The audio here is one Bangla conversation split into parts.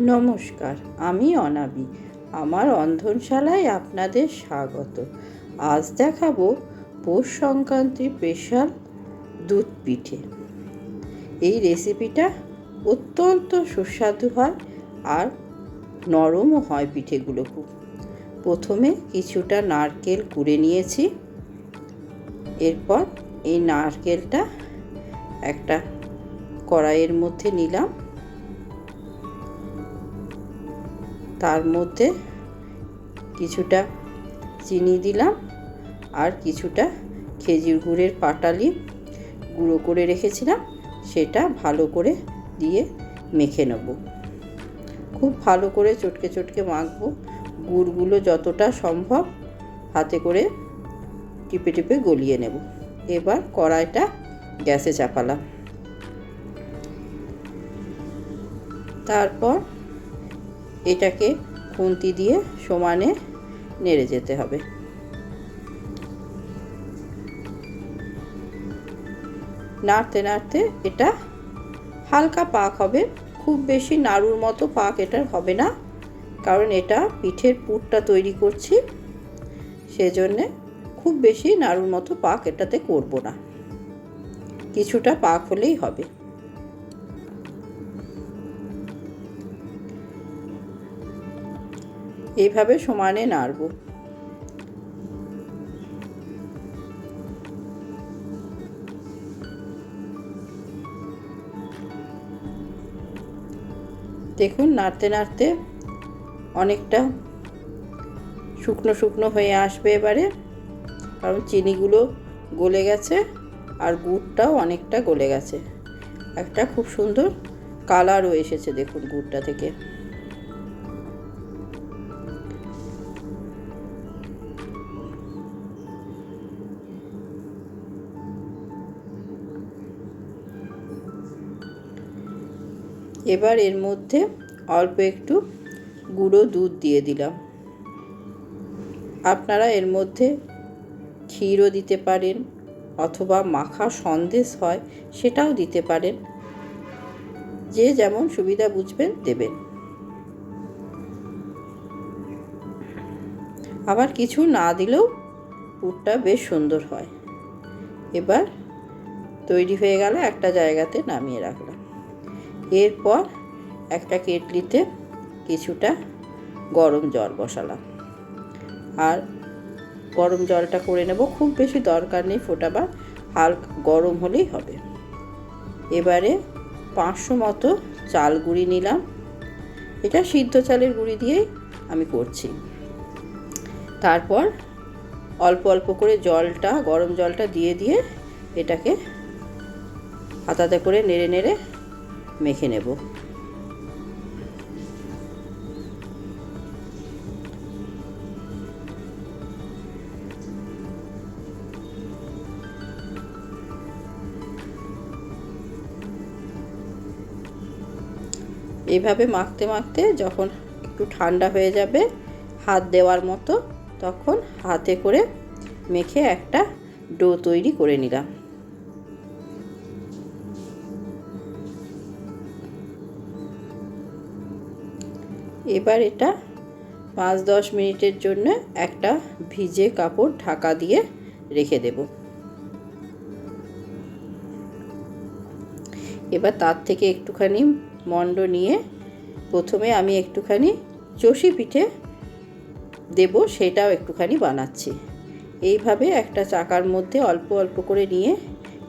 নমস্কার, আমি অনাবি। আমার অন্ধনশালায় আপনাদের স্বাগত। আজ দেখাবো পৌষ সংক্রান্তি স্পেশাল দুধ পিঠে। এই রেসিপিটা অত্যন্ত সুস্বাদু হয় আর নরমও হয় পিঠেগুলো খুব। প্রথমে কিছুটা নারকেল কুড়ে নিয়েছি। এরপর এই নারকেলটা একটা কড়াইয়ের মধ্যে নিলাম। তার মধ্যে কিছুটা চিনি দিলাম আর কিছুটা খেজুর গুড়ের পাটালি গুঁড়ো করে রেখেছিলাম, সেটা ভালো করে দিয়ে মেখে নেব। খুব ভালো করে চটকে চটকে মাখবো। গুড়গুলো যতটা সম্ভব হাতে করে টিপে টিপে গলিয়ে নেব। এবার কড়াইটা গ্যাসে চাপালাম। তারপর এটাকে খুন্তি দিয়ে সমানে নেড়ে যেতে হবে। নাড়তে নাড়তে এটা হালকা পাক হবে। খুব বেশি নাড়ুর মতো পাক এটার হবে না, কারণ এটা পিঠের পুরটা তৈরি করছি, সেজন্যে খুব বেশি নাড়ুর মতো পাক এটাতে করব না। কিছুটা পাক হলেই হবে। এইভাবে সমানে নাড়ব। দেখুন, নাড়তে নাড়তে অনেকটা শুকনো শুকনো হয়ে আসবে এবারে। কারণ চিনিগুলো গলে গেছে আর গুড়টাও অনেকটা গলে গেছে। একটা খুব সুন্দর কালারও এসেছে, দেখুন, গুড়টা থেকে। এবার এর মধ্যে অল্প একটু গুঁড়ো দুধ দিয়ে দিলাম। আপনারা এর মধ্যে ক্ষীরও দিতে পারেন অথবা মাখা সন্দেশ হয় সেটাও দিতে পারেন। যে যেমন সুবিধা বুঝবেন দেবেন। আবার কিছু না দিলেও পুরটা বেশ সুন্দর হয়। এবার তৈরি হয়ে গেল একটা জায়গাতে নামিয়ে রাখলাম। এরপর একটা কেটলিতে কিছুটা গরম জল বসালাম। আর গরম জলটা করে নেব, খুব বেশি দরকার নেই ফোটাবার হালকা গরম হলেই হবে। এবারে পাঁচশো মতো চাল গুঁড়ি নিলাম। এটা সিদ্ধ চালের গুঁড়ি দিয়েই আমি করছি। তারপর অল্প অল্প করে জলটা, গরম জলটা দিয়ে দিয়ে এটাকে হাতাতে করে নেড়ে নেড়ে মেখে নেব। এইভাবে মাখতে মাখতে যখন একটু ঠান্ডা হয়ে যাবে হাত দেওয়ার মতো, তখন হাতে করে মেখে একটা ডো তৈরি করে নিলাম। এবার এটা পাঁচ দশ মিনিটের জন্য একটা ভিজে কাপড় ঢাকা দিয়ে রেখে দেব। এবার তার থেকে একটুখানি মণ্ড নিয়ে প্রথমে আমি একটুখানি চষি পিঠে দেব, সেটাও একটুখানি বানাচ্ছি। এইভাবে একটা চাকার মধ্যে অল্প অল্প করে নিয়ে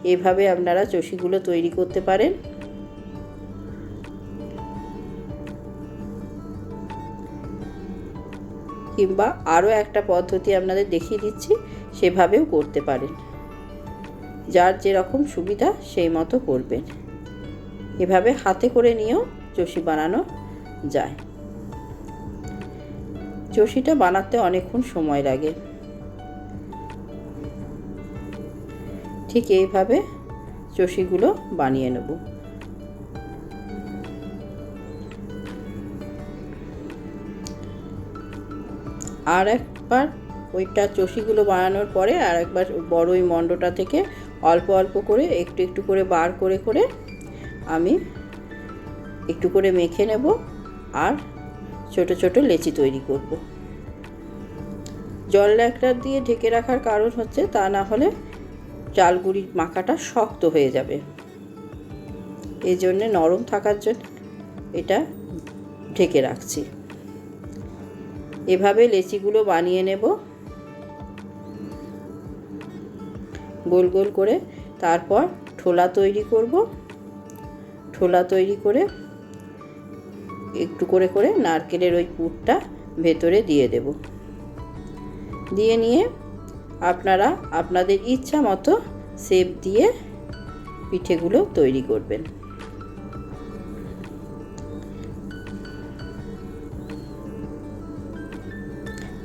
এভাবে আপনারা চষিগুলো তৈরি করতে পারেন। কিংবা আরও একটা পদ্ধতি আপনাদের দেখিয়ে দিচ্ছি, সেভাবেও করতে পারেন। যার যেরকম সুবিধা, সেই মতো করবেন। এভাবে হাতে করে নিয়েও চষি বানানো যায়। চষিটা বানাতে অনেকক্ষণ সময় লাগে। ঠিক এইভাবে চষিগুলো বানিয়ে নেব। আর একবার ওইটা চষিগুলো বানানোর পরে আর একবার বড় ওই মণ্ডটা থেকে অল্প অল্প করে একটু একটু করে বার করে করে আমি একটু করে মেখে নেব আর ছোট ছোট লেচি তৈরি করব। জল ল্যাকটার দিয়ে ঢেকে রাখার কারণ হচ্ছে তা না হলে চালগুড়ির মাখাটা শক্ত হয়ে যাবে। এই জন্যে নরম থাকার জন্য এটা ঢেকে রাখছি। এভাবে লেচিগুলো বানিয়ে নেব। গোল গোল করে তারপর ঠোলা তৈরি করব। ঠোলা তৈরি করে একটু করে করে নারকেলের ওই পুরটা ভেতরে দিয়ে দেব। দিয়ে নিয়ে আপনারা আপনাদের ইচ্ছা মতো শেপ দিয়ে পিঠেগুলো তৈরি করবেন।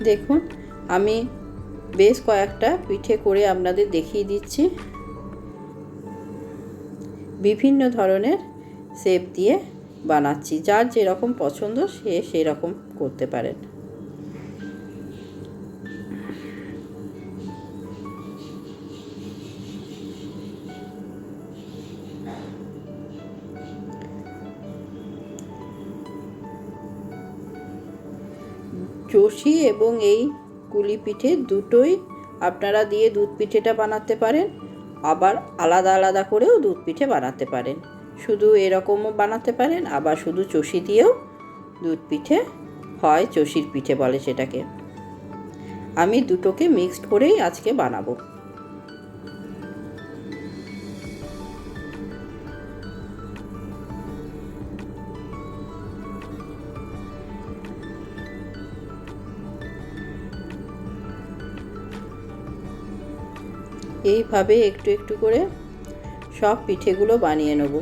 দেখুন, আমি বেশ কয়েকটা পিঠে করে আপনাদের দেখিয়ে দিচ্ছি। বিভিন্ন ধরনের শেপ দিয়ে বানাচ্ছি। যার যেরকম পছন্দ সে সেরকম করতে পারেন। চষি এবং এই কুলি পিঠে দুটোই আপনারা দিয়ে দুধ পিঠেটা বানাতে পারেন। আবার আলাদা আলাদা করেও দুধ পিঠে বানাতে পারেন। শুধু এরকমও বানাতে পারেন, আবার শুধু চষি দিয়েও দুধ পিঠে হয়, চষির পিঠে বলে সেটাকে। আমি দুটোকে মিক্সড করেই আজকে বানাবো। এইভাবে একটু একটু করে সব পিঠেগুলো বানিয়ে নেব।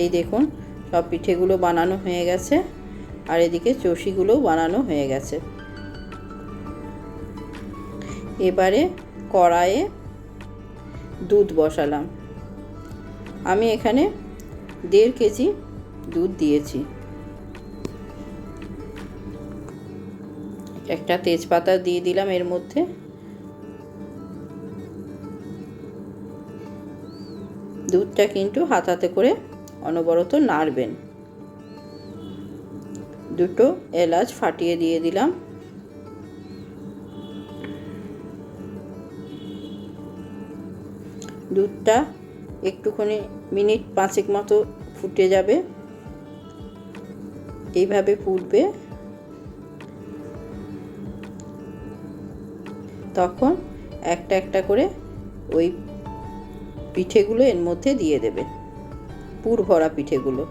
এই দেখুন, সব পিঠেগুলো বানানো হয়ে গেছে আর এদিকে চষিগুলোও বানানো হয়ে গেছে। এবারে কড়াইয়ে দুধ বসালাম। আমি এখানে দেড় কেজি দুধ দিয়েছি। একটা তেজপাতা দিয়ে দিলাম এর মধ্যে। দুধটা কিন্তু হাতাতে করে অনবরত নাড়বেন। দুটো এলাচ ফাটিয়ে দিয়ে দিলাম। দুধটা একটুখানি মিনিট পাঁচেক মতো ফুটে যাবে। এইভাবে ফুটবে। তখন একটা একটা করে ওই পিঠেগুলো এর মধ্যে দিয়ে দেবে। পুর ভরা পিঠেগুলো।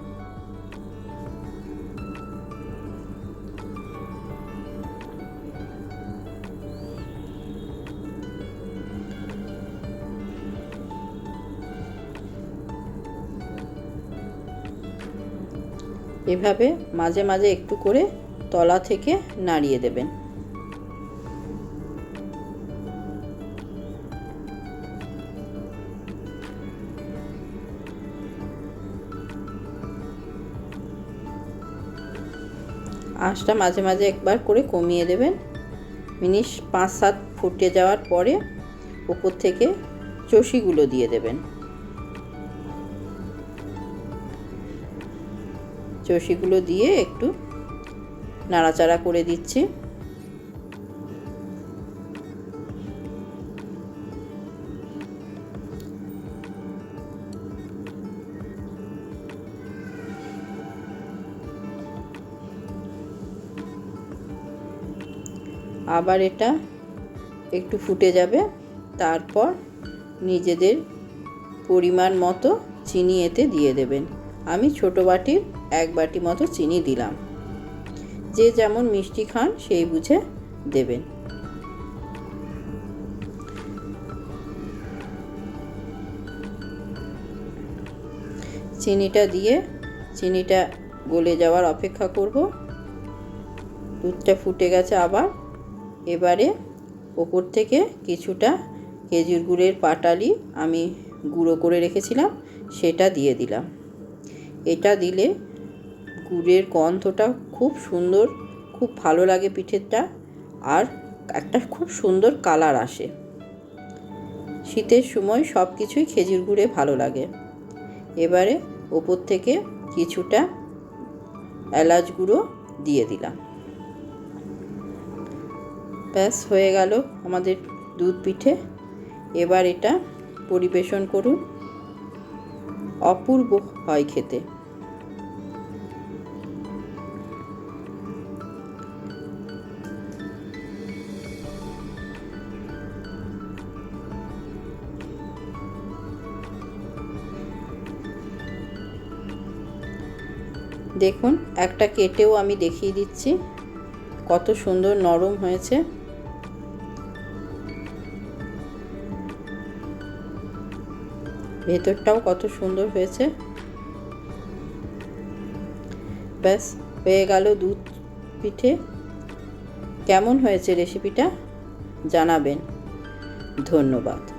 এভাবে মাঝে মাঝে একটু করে তলা থেকে নাড়িয়ে দেবেন। আঁচটা মাঝে মাঝে একবার করে কমিয়ে দেবেন। মিনিট পাঁচ সাত ফুটে যাওয়ার পরে ওপর থেকে চষিগুলো দিয়ে দেবেন। চষিগুলো দিয়ে একটু নাড়াচাড়া করে দিচ্ছি। আবার এটা একটু ফুটে যাবে, তারপর নিজেদের পরিমাণ মতো চিনি এতে দিয়ে দেবেন। আমি ছোটো বাটির এক বাটি মতো চিনি দিলাম। যে যেমন মিষ্টি খান, সেই বুঝে দেবেন। চিনিটা দিয়ে, চিনিটা গলে যাওয়ার অপেক্ষা করব। দুধটা ফুটে গেছে আবার। এবারে ওপর থেকে কিছুটা খেজুর গুড়ের পাটালি আমি গুঁড়ো করে রেখেছিলাম, সেটা দিয়ে দিলাম। এটা দিলে গুড়ের গন্ধটা খুব সুন্দর, খুব ভালো লাগে পিঠেরটা আর একটা খুব সুন্দর কালার আসে। শীতের সময় সব কিছুই খেজুর গুড়ে ভালো লাগে। এবারে ওপর থেকে কিছুটা এলাচ গুঁড়ো দিয়ে দিলাম। ব্যাস, হয়ে গেল আমাদের দুধ পিঠে। এবার এটা পরিবেশন করুন। অপূর্ব হয় খেতে। দেখুন একটা কেটেও আমি দেখিয়ে দিচ্ছি। কত সুন্দর নরম হয়েছে। ভেতরটাও কত সুন্দর হয়েছে। ব্যাস হয়ে গেল দুধ পিঠে। কেমন হয়েছে রেসিপিটা জানাবেন। ধন্যবাদ।